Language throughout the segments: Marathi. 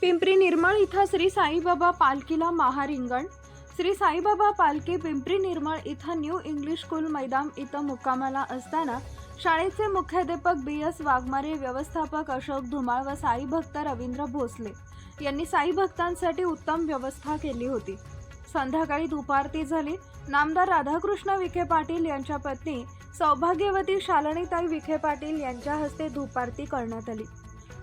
पिंपरी निर्मळ इथं श्री साईबाबा पालखीला महारिंगण. श्री साईबाबा पालखी पिंपरी निर्मळ इथं न्यू इंग्लिश स्कूल मैदान इथं मुक्कामाला असताना शाळेचे मुख्याध्यापक बी एस वाघमारे व्यवस्थापक अशोक धुमाळ व साई भक्त रवींद्र भोसले यांनी साई भक्तांसाठी उत्तम व्यवस्था केली होती. संध्याकाळी दुपारती झाली. नामदार राधाकृष्ण विखे पाटील यांच्या पत्नी सौभाग्यवती शालनीताई विखे पाटील यांच्या हस्ते धूपारती करण्यात आली.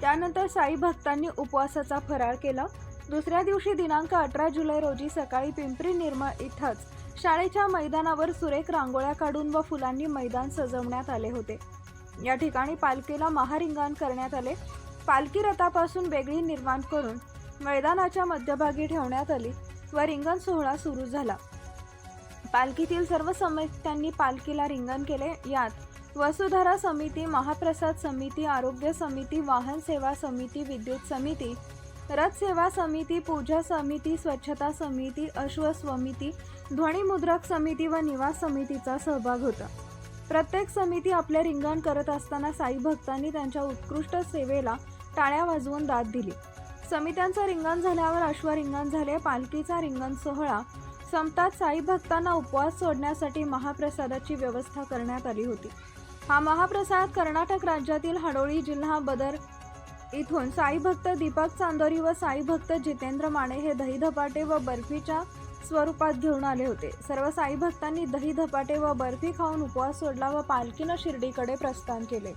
त्यानंतर साई भक्तांनी उपवासाचा फराळ केला. दुसऱ्या दिवशी दिनांक अठरा जुलै रोजी सकाळी पिंपरी निर्मळ इथंच शाळेच्या मैदानावर सुरेख रांगोळ्या काढून व फुलांनी मैदान सजवण्यात आले होते. या ठिकाणी पालखीला महारिंगण करण्यात आले. पालखी रथापासून वेगळी निर्माण करून मैदानाच्या मध्यभागी ठेवण्यात आली व रिंगण सोहळा सुरू झाला. पालखीतील सर्व समित्यांनी पालखीला रिंगण केले. यात वसुधारा समिती महाप्रसाद समिती आरोग्य समिती वाहन सेवा समिती विद्युत समिती रथ सेवा समिती पूजा समिती स्वच्छता समिती अश्व समिती ध्वनिमुद्रक समिती व निवास समितीचा सहभाग होता. प्रत्येक समिती आपले रिंगण करत असताना साई भक्तांनी त्यांच्या उत्कृष्ट सेवेला टाळ्या वाजवून दाद दिली. समित्यांचं रिंगण झाल्यावर अश्व रिंगण झाले पालखीचा रिंगण सोहळा संपतात साई भक्तांना उपवास सोडण्यासाठी महाप्रसादाची व्यवस्था करण्यात आली होती. हा महाप्रसाद कर्नाटक राज्यातील हडोळी जिल्हा बदर इथून साईभक्त दीपक चांदोरी व साईभक्त जितेंद्र माने हे दही धपाटे व बर्फीच्या स्वरूपात घेऊन आले होते. सर्व साई भक्तांनी दही धपाटे व बर्फी खाऊन उपवास सोडला व पालखीनं शिर्डीकडे प्रस्थान केले.